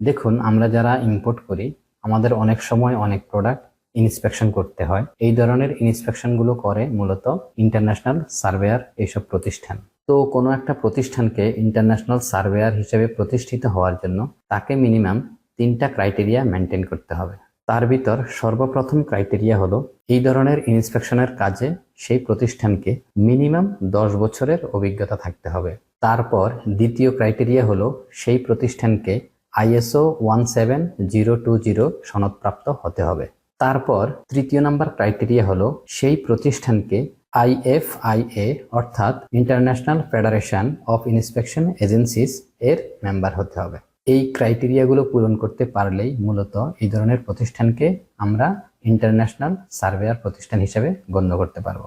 দেখুন, আমরা যারা ইম্পোর্ট করি, আমাদের অনেক সময় অনেক প্রোডাক্ট ইন্সপেকশন করতে হয়। এই ধরনের ইন্সপেকশনগুলো করে মূলত ইন্টারন্যাশনাল সার্ভেয়ার এইসব প্রতিষ্ঠান। তো কোনো একটা প্রতিষ্ঠানকে ইন্টারন্যাশনাল সার্ভেয়ার হিসেবে প্রতিষ্ঠিত হওয়ার জন্য তাকে মিনিমাম তিনটা ক্রাইটেরিয়া মেনটেন করতে হবে। তার ভিতর সর্বপ্রথম ক্রাইটেরিয়া হলো, এই ধরনের ইন্সপেকশনের কাজে সেই প্রতিষ্ঠানকে মিনিমাম দশ বছরের অভিজ্ঞতা থাকতে হবে। তারপর দ্বিতীয় ক্রাইটেরিয়া হলো, সেই প্রতিষ্ঠানকে ISO one seven zero two zero সনদপ্রাপ্ত হতে হবে। তারপর তৃতীয় নাম্বার ক্রাইটেরিয়া হলো সেই প্রতিষ্ঠানকে আইএফআইএ অর্থাৎ international federation of inspection agencies এর মেম্বার হতে হবে। এই ক্রাইটেরিয়াগুলো পূরণ করতে পারলেই মূলত এই ধরনের প্রতিষ্ঠানকে আমরা ইন্টারন্যাশনাল সার্ভেয়ার প্রতিষ্ঠান হিসেবে গণ্য করতে পারব।